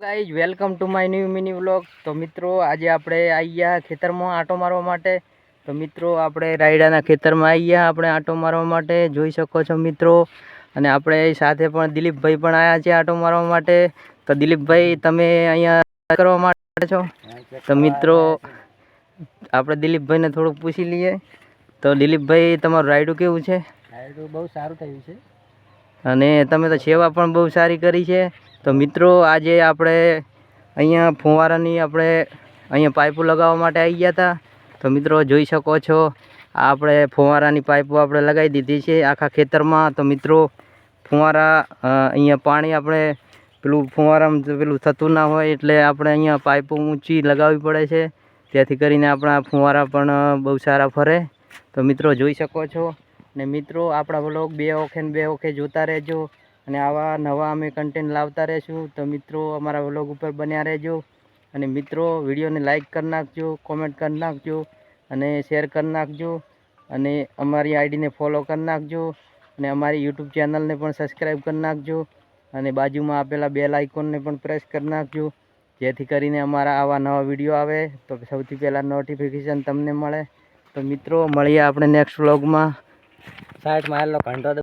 Guys welcome to my new mini vlog તો મિત્રો આજે આપણે આવી ગયા ખેતરમાં આંટો મારવા માટે. તો મિત્રો આપણે રાયડાના ખેતરમાં આવી ગયા આપણે આંટો મારવા માટે. જોઈ શકો છો મિત્રો. અને આપણે સાથે પણ દિલીપભાઈ પણ આવ્યા છે આંટો મારવા માટે. તો દિલીપભાઈ તમે અહીંયા કરવા માટે છો? તો મિત્રો આપણે દિલીપભાઈને થોડુંક પૂછી લઈએ. તો દિલીપભાઈ તમારું રાયડું કેવું છે? રાયડું બહુ સારું થયું છે. અને તમે તો સેવા પણ બહુ સારી કરી છે. તો મિત્રો, આજે આપણે અહીંયા ફુવારાની આપણે અહીંયા પાઇપો લગાવવા માટે આવી ગયા હતા. તો મિત્રો, જોઈ શકો છો આપણે ફુવારાની પાઇપો આપણે લગાવી દીધી છે આખા ખેતરમાં. તો મિત્રો, ફુવારા અહીંયા પાણી આપણે પેલું ફુવારામાં પેલું થતું ના હોય એટલે આપણે અહીંયા પાઇપો ઊંચી લગાવવી પડે છે. ત્યાંથી કરીને આપણા ફુવારા પણ બહુ સારા ફરે. તો મિત્રો, જોઈ શકો છો. ને મિત્રો, આપણા બ્લોગ બે ઓખે ને બે ઓખે જોતા રહેજો. અને આવા નવા અમે કન્ટેન્ટ લાવતા રહેશું. તો મિત્રો, અમારા વ્લોગ ઉપર બન્યા રહેજો. અને મિત્રો, વિડીયોને લાઇક કરી નાખજો કોમેન્ટ કરી નાખજો અને શેર કરી નાખજો. અને અમારી આઈડીને ફોલો કરી નાખજો. અને અમારી યુટ્યુબ ચેનલને પણ સબસ્ક્રાઈબ કરી નાખજો. અને બાજુમાં આપેલા બેલ આઇકોનને પણ પ્રેસ કરી નાખજો. જેથી કરીને અમારા આવા નવા વીડિયો આવે. તો સૌથી પહેલાં નોટિફિકેશન તમને મળે. તો મિત્રો, મળીએ આપણે નેક્સ્ટ વ્લોગમાં સાઠ માઇલનો ઘંટો